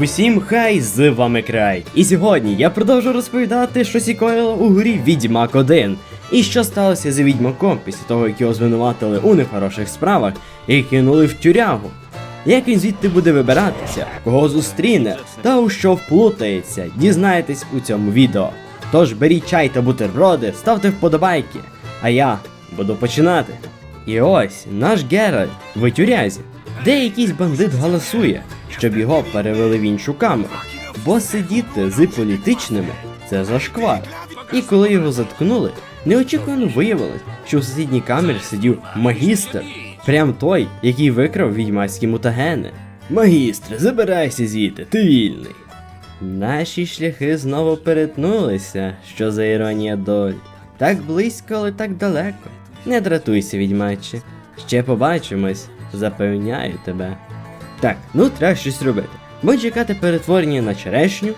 Усім хай з вами край. І сьогодні я продовжу розповідати, що сікоїло у грі Відьмак 1. І що сталося з відьмаком після того, як його звинуватили у нехороших справах і кинули в тюрягу. Як він звідти буде вибиратися, кого зустріне та у що вплутається, дізнаєтесь у цьому відео. Тож беріть чай та бутерброди, ставте вподобайки, а я буду починати. І ось наш Геральт в тюрязі, де якийсь бандит галасує, щоб його перевели в іншу камеру. Бо сидіти з політичними це зашквар. І коли його заткнули, неочікувано виявилось, що в сусідній камері сидів магістр, прям той, який викрав відьмацькі мутагени. Магістре, забирайся звідти, ти вільний. Наші шляхи знову перетнулися, що за іронія долі. Так близько, але так далеко. Не дратуйся, відьмаче. Ще побачимось, запевняю тебе. Так, ну треба щось робити. Бо чекати перетворення на черешню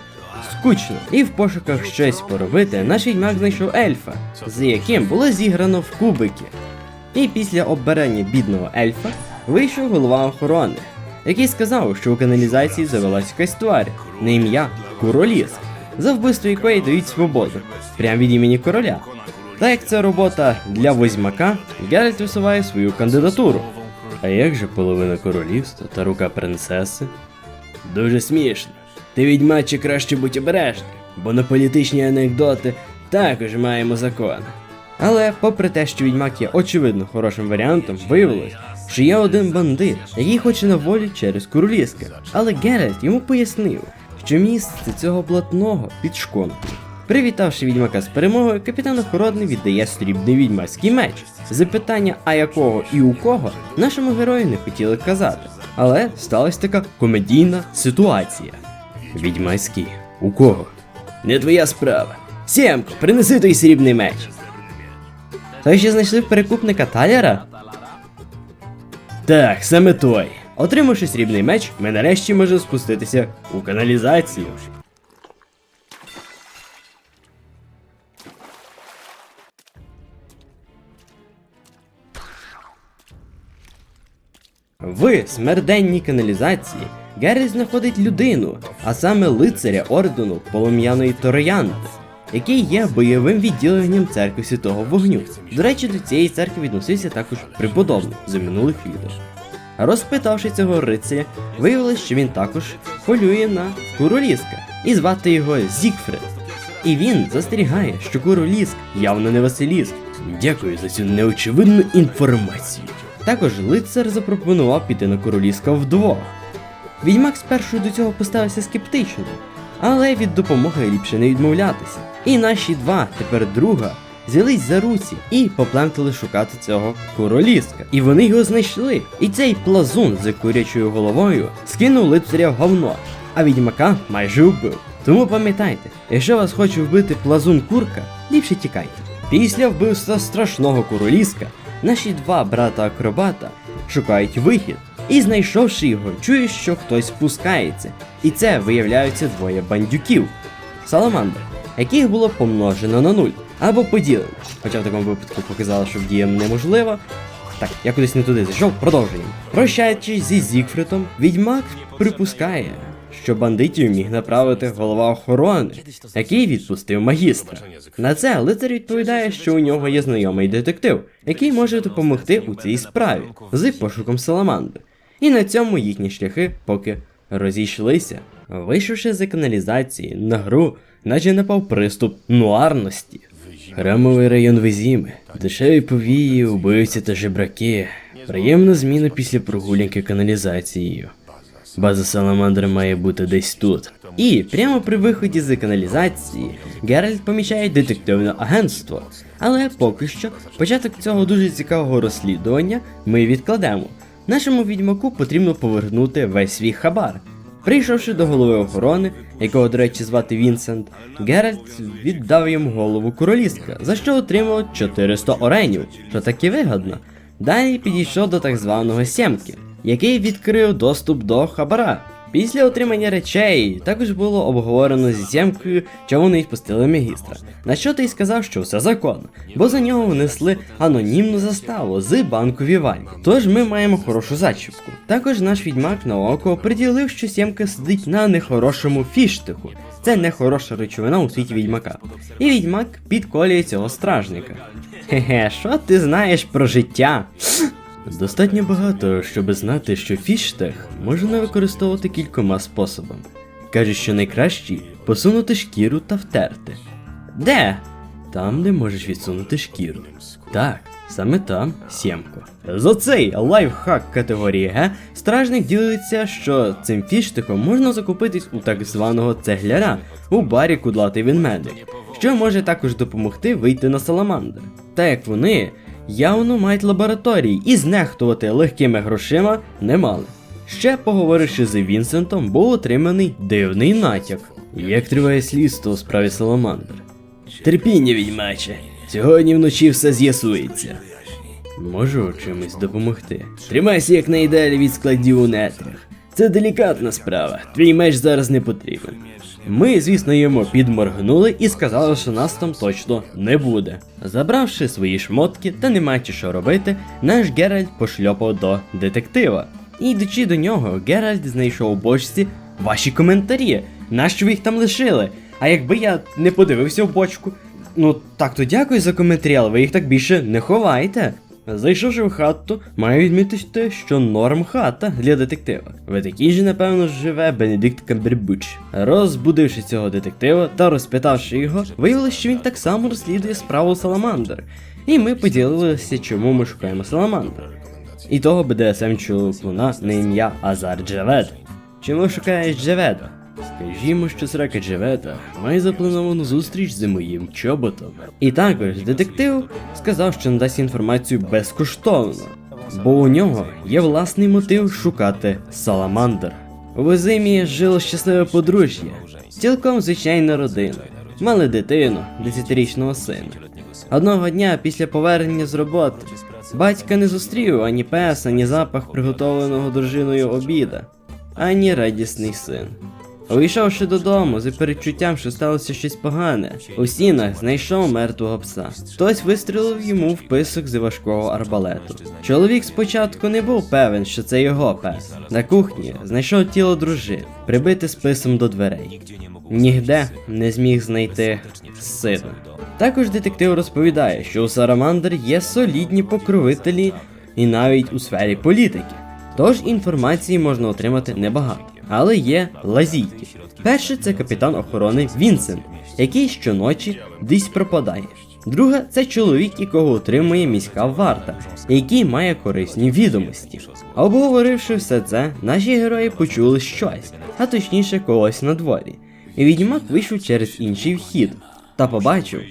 скучно. І в пошуках щось поробити наш відьмак знайшов ельфа, з яким було зіграно в кубики. І після оббирання бідного ельфа вийшов голова охорони, який сказав, що у каналізації завелась якась тварь на ім'я Куроліс, за вбивство якої дають свободу, прямо від імені короля. Так як це робота для возьмака, Геральт висуває свою кандидатуру. А як же половина королівства та рука принцеси? Дуже смішно. Ти відьмаче краще будь обережний, бо на політичні анекдоти також маємо закон. Але, попри те, що відьмак є очевидно хорошим варіантом, виявилось, що є один бандит, який хоче на волю через королівське. Але Геральт йому пояснив, що місце цього блатного під шконкою. Привітавши відьмака з перемогою, капітан охоронний віддає срібний відьмацький меч. Запитання, а якого і у кого, нашому герою не хотіли казати. Але сталася така комедійна ситуація. Відьмацький, у кого? Не твоя справа. Сємко, принеси той срібний меч. Той ще знайшли перекупника Талера? Так, саме той. Отримавши срібний меч, ми нарешті можемо спуститися у каналізацію. В смерденній каналізації Геррі знаходить людину, а саме лицаря ордену полум'яної Тороянти, який є бойовим відділенням церкви Святого Вогню. До речі, до цієї церкви відносився також преподобний за минулих відео. Розпитавши цього рицаря, виявилось, що він також полює на Куроліска, і звати його Зігфрид. І він застерігає, що Куроліск явно не Василіск. Дякую за цю неочевидну інформацію. Також лицар запропонував піти на Куроліска вдвох. Відьмак спершу до цього поставився скептично, але від допомоги ліпше не відмовлятися. І наші два, тепер друга, взялись за руці і поплентали шукати цього короліска. І вони його знайшли. І цей плазун з курячою головою скинув лицаря в говно, а відьмака майже вбив. Тому пам'ятайте, якщо вас хоче вбити плазун курка, ліпше тікайте. Після вбивства страшного короліска, наші два брата-акробата шукають вихід. І знайшовши його, чують, що хтось спускається. І це виявляються двоє бандюків саламандр, яких було помножено на нуль або поділено. Хоча в такому випадку показало, що дія неможлива. Так, я кудись не туди зайшов, продовжуємо. Прощаючись зі Зігфритом, відьмак припускає, що бандитів міг направити голова охорони, який відпустив магістра. На це лицар відповідає, що у нього є знайомий детектив, який може допомогти у цій справі з пошуком саламандри. І на цьому їхні шляхи поки розійшлися. Вийшовши з каналізації на гру, наче напав приступ нуарності. Храмовий район Везіми, дешеві повії, убивці та жебраки. Приємна зміна після прогулянки каналізацією. База Саламандри має бути десь тут. І прямо при виході з каналізації Геральт помічає детективне агентство. Але поки що початок цього дуже цікавого розслідування ми відкладемо. Нашому відьмаку потрібно повернути весь свій хабар. Прийшовши до голови охорони, якого, до речі, звати Вінсент, Геральт віддав йому голову королівська, за що отримав 400 оренів, що таки вигодно. Далі підійшов до так званого сімки, який відкрив доступ до хабара. Після отримання речей також було обговорено зі сємкою, чому не відпустили магістра. На що той сказав, що все законно, бо за нього внесли анонімну заставу з банку Вівальді. Тож ми маємо хорошу зачіпку. Також наш відьмак на око приділив, що сємка сидить на нехорошому фіштиху. Це нехороша речовина у світі відьмака. І відьмак підколює цього стражника. Хе-хе, що ти знаєш про життя? Достатньо багато, щоб знати, що фіштех можна використовувати кількома способами. Кажуть, що найкращий посунути шкіру та втерти. Де? Там, де можеш відсунути шкіру. Так, саме там сємко. За цей лайфхак категорії Г стражник ділиться, що цим фіштихом можна закупитись у так званого цегляра у барі кудлатий ведмедик, що може також допомогти вийти на саламандр. Та як вони явно мають лабораторії і знехтувати легкими грошима не мали. Ще поговоривши з Вінсентом, був отриманий дивний натяк. Як триває слідство у справі Саламандр? Терпіння, відьмаче. Сьогодні вночі все з'ясується. Можу чимось допомогти. Тримайся якнайдалі від складів у нетрах. Це делікатна справа. Твій меч зараз не потрібен. Ми, звісно, йому підморгнули і сказали, що нас там точно не буде. Забравши свої шмотки та не маючи що робити, наш Геральт пошльопав до детектива. І йдучи до нього, Геральт знайшов у бочці ваші коментарі. Нащо ви їх там лишили? А якби я не подивився в бочку? Ну так то дякую за коментарі, але ви їх так більше не ховайте. Зайшовши в хату, маю відмітити, що норм хата для детектива. В такій же, напевно, живе Бенедикт Камбербуч. Розбудивши цього детектива та розпитавши його, виявилося, що він так само розслідує справу Саламандр. І ми поділилися, чому ми шукаємо Саламандр. І того БДСМ чоловікуна на ім'я Азар Джавед. Чому шукаєш Джаведа? Скажімо, що срака Джаведа має заплановану зустріч з моїм чоботом. І також детектив сказав, що надасть інформацію безкоштовно, бо у нього є власний мотив шукати Саламандр. У Везимі жило щасливе подружжя, цілком звичайна родина. Мали дитину, 10-річного сина. Одного дня після повернення з роботи батька не зустрів ані пес, ані запах приготовленого дружиною обіда, ані радісний син. Увійшовши додому з передчуттям, що сталося щось погане, у стінах знайшов мертвого пса. Хтось вистрілив йому в писок з важкого арбалету. Чоловік спочатку не був певен, що це його пес. На кухні знайшов тіло дружини, прибите списом до дверей. Нігде не зміг знайти сина. Також детектив розповідає, що у Сарамандр є солідні покровителі і навіть у сфері політики. Тож інформації можна отримати небагато, але є лазійки. Перший це капітан охорони Вінсент, який щоночі десь пропадає. Друга це чоловік, якого отримує міська варта, який має корисні відомості. Обговоривши все це, наші герої почули щось, а точніше когось на дворі. І відьмак вийшов через інший вхід та побачив,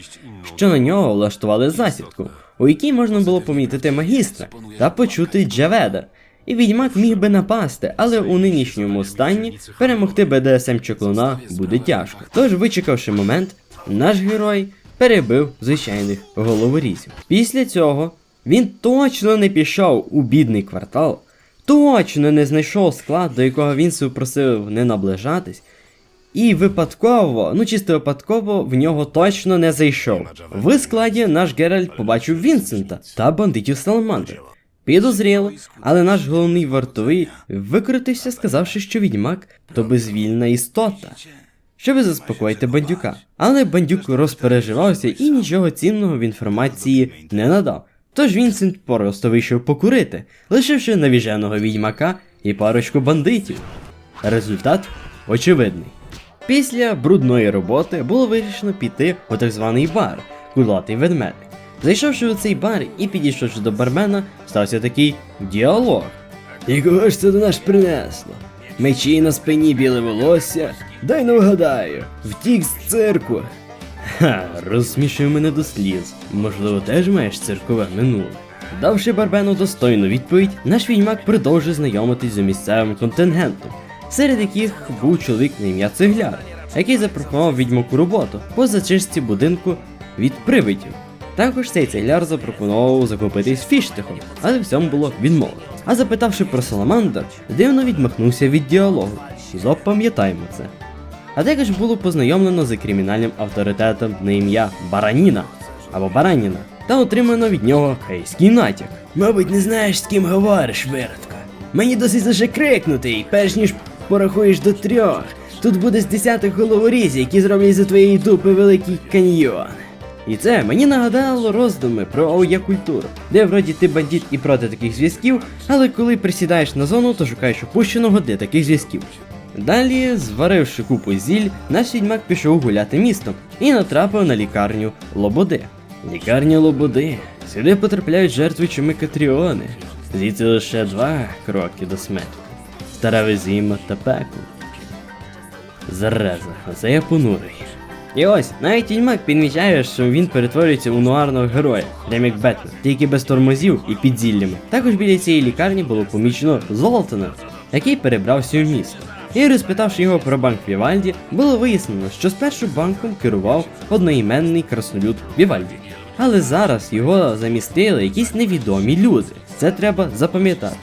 що на нього влаштували засідку, у якій можна було помітити магістра та почути Джаведа. І відьмак міг би напасти, але у нинішньому стані перемогти БДСМ чоклуна буде тяжко. Тож, вичекавши момент, наш герой перебив звичайних головорізів. Після цього він точно не пішов у бідний квартал, точно не знайшов склад, до якого він себе просив не наближатись. І випадково, ну чисто випадково, в нього точно не зайшов. В складі наш Геральт побачив Вінсента та бандитів Саламандр. Підозріло, але наш головний вартовий викрутився, сказавши, що відьмак то безвільна істота, щоб заспокоїти бандюка. Але бандюк розпереживався і нічого цінного в інформації не надав. Тож Вінсент просто вийшов покурити, лишивши навіженого відьмака і парочку бандитів. Результат очевидний. Після брудної роботи було вирішено піти у так званий бар кудлатий ведмедик. Зайшовши у цей бар і підійшовши до бармена, стався такий діалог. І кого ж це до нас принесло? Мечі на спині біле волосся. Дай не вгадаю, втік з цирку. Ха, розсмішив мене до сліз. Можливо, теж маєш циркове минуле. Давши Барбену достойну відповідь, наш відьмак продовжив знайомитись з місцевим контингентом, серед яких був чоловік на ім'я Цегляр, який запропонував відьмаку роботу по зачистці будинку від привидів. Також цей цегляр запропонував закупитись фіштихом, але в цьому було відмова. А запитавши про Саламандр, дивно відмахнувся від діалогу. Запам'ятаємо це. А також було познайомлено з кримінальним авторитетом на ім'я Бараніна або Бараніна та отримано від нього хейський натяк. Мабуть, не знаєш, з ким говориш, виродка. Мені досить лише крикнути, і перш ніж порахуєш до трьох. Тут буде з десяток головорізів, які зроблять за твоєї дупи великий каньйон. І це мені нагадало роздуми про ОЯ-культуру, де вроді ти бандит і проти таких зв'язків, але коли присідаєш на зону, то шукаєш опущеного для таких зв'язків. Далі, зваривши купу зіль, наш відьмак пішов гуляти містом і натрапив на лікарню Лободи. Лікарня Лободи. Сюди потрапляють жертви чуми Катріони. Звідси лише два кроки до смерті. Стара везіма та пекло. Зараза, оце я понурий. І ось, навіть відьмак підмічає, що він перетворюється у нуарного героя, прям як Бетмен, тільки без тормозів і підзіллями. Також біля цієї лікарні було помічено Золтана, який перебрався в місто. І розпитавши його про банк Вівальді, було вияснено, що спершу банком керував одноіменний краснолюд Вівальді. Але зараз його замістили якісь невідомі люди. Це треба запам'ятати.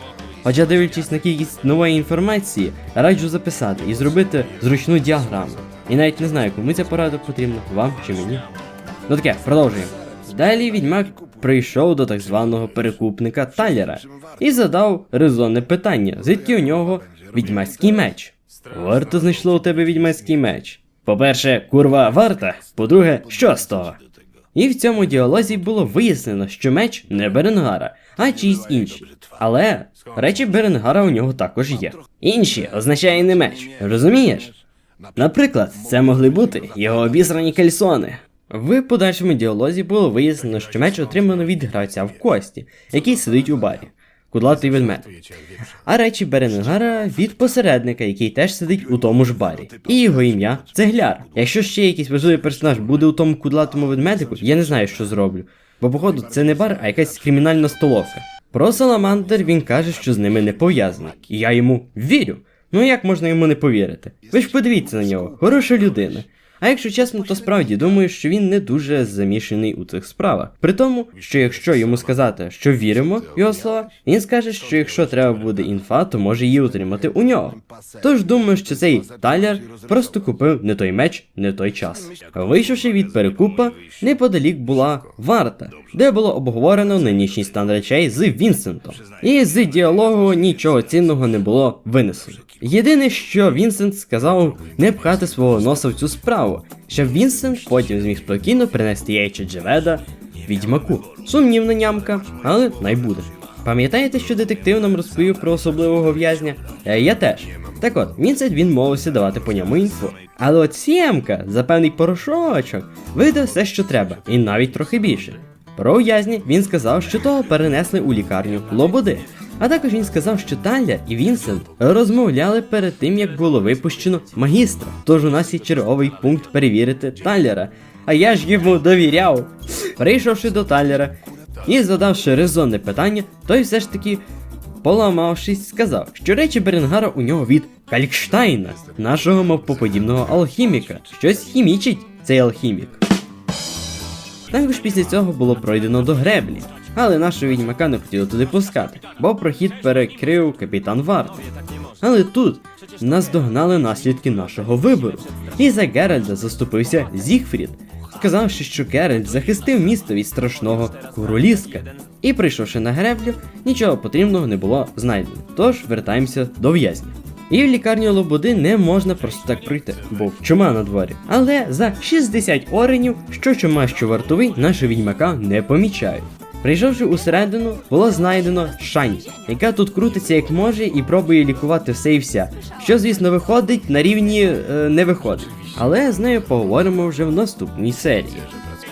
Хоча дивлячись на кількість нової інформації, раджу записати і зробити зручну діаграму. І навіть не знаю, кому ця порада потрібна, вам чи мені. Ну таке, продовжуємо. Далі відьмак прийшов до так званого перекупника Талера і задав резонне питання, звідки у нього відьмацький меч. Варто знайшло у тебе відьмацький меч. По-перше, курва варта, по-друге, що з того? І в цьому діалозі було вияснено, що меч не Беренгара, а чийсь інший. Але речі Беренгара у нього також є. Інші означає не меч, розумієш? Наприклад, це могли бути його обісрані кальсони. В подальшому діалозі було вияснено, що меч отримано від гравця в кості, який сидить у барі. Кудлатий ведмед. А речі Беренгара від посередника, який теж сидить у тому ж барі. І його ім'я Цегляр. Якщо ще якийсь важливий персонаж буде у тому кудлатому ведмедику, я не знаю, що зроблю. Бо, походу, це не бар, а якась кримінальна столовка. Про Саламандр він каже, що з ними не пов'язаний. І я йому вірю. Ну як можна йому не повірити? Ви ж подивіться на нього, хороша людина. А якщо чесно, то справді думаю, що він не дуже замішаний у цих справах. При тому, що якщо йому сказати, що віримо в його слова, він скаже, що якщо треба буде інфа, то може її отримати у нього. Тож думаю, що цей таляр просто купив не той меч, не той час. Вийшовши від перекупа, неподалік була варта, де було обговорено нинішній стан речей з Вінсентом. І з діалогу нічого цінного не було винесено. Єдине, що Вінсент сказав не пхати свого носа в цю справу, щоб Вінсент потім зміг спокійно принести яйча Джеведа відьмаку. Сумнівна нямка, але найбуде. Пам'ятаєте, що детектив нам розповів про особливого в'язня? Е, я теж. Так от, Вінсент він мовився давати по ньому інфу. Але от Сємка за певний порошочок видав все, що треба, і навіть трохи більше. Про в'язні він сказав, що того перенесли у лікарню Лободи. А також він сказав, що Таля і Вінсент розмовляли перед тим, як було випущено магістра. Тож у нас є черговий пункт перевірити Таллера. А я ж йому довіряв. Прийшовши до Таллера і задавши резонне питання, той все ж таки, поламавшись, сказав, що речі Беренгара у нього від Калькштайна, нашого мавпоподібного алхіміка. Щось хімічить цей алхімік. Також після цього було пройдено до греблі, але нашого відьмака не хотіли туди пускати, бо прохід перекрив капітан варти. Але тут нас догнали наслідки нашого вибору, і за Геральда заступився Зігфрід, сказавши, що Геральт захистив місто від страшного куроліска. І прийшовши на греблю, нічого потрібного не було знайдено. Тож вертаємося до в'язня. І в лікарню Лободи не можна просто так прийти, бо чума на дворі. Але за 60 оренів, що чума, що вартовий, нашого відьмака не помічають. Прийшовши усередину, було знайдено Шань, яка тут крутиться як може і пробує лікувати все і вся. Що, звісно, виходить на рівні е, не виходить. Але з нею поговоримо вже в наступній серії.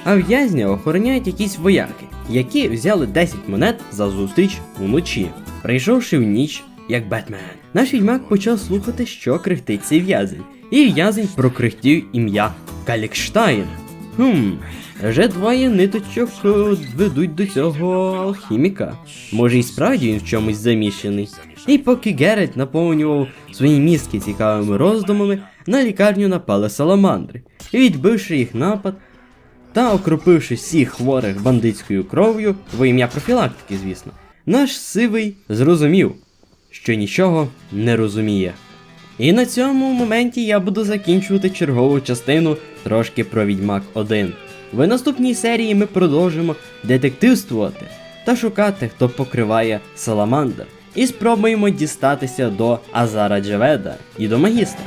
А в'язня охороняють якісь вояки, які взяли 10 монет за зустріч уночі. Прийшовши в ніч, як Бетмен, наш відьмак почав слухати, що крихтить цей в'язень. І в'язень прокрихтів ім'я Калікштайн. Хм, вже двоє ниточок е, ведуть до цього алхіміка. Може, і справді він в чомусь замішаний. І поки Геральт наповнював свої мізки цікавими роздумами, на лікарню напали саламандри. Відбивши їх напад та окропивши всіх хворих бандитською кров'ю, во ім'я профілактики, звісно, наш сивий зрозумів, що нічого не розуміє. І на цьому моменті я буду закінчувати чергову частину трошки про Відьмак 1. В наступній серії ми продовжимо детективствувати та шукати, хто покриває Саламандр, і спробуємо дістатися до Азара Джаведа і до магістра.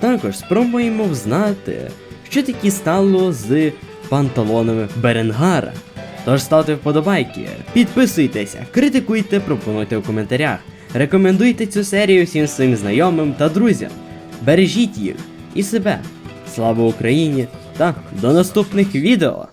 Також спробуємо взнати, що таке стало з панталонами Беренгара. Тож ставте вподобайки, підписуйтеся, критикуйте, пропонуйте у коментарях, рекомендуйте цю серію всім своїм знайомим та друзям. Бережіть їх і себе. Слава Україні та до наступних відео!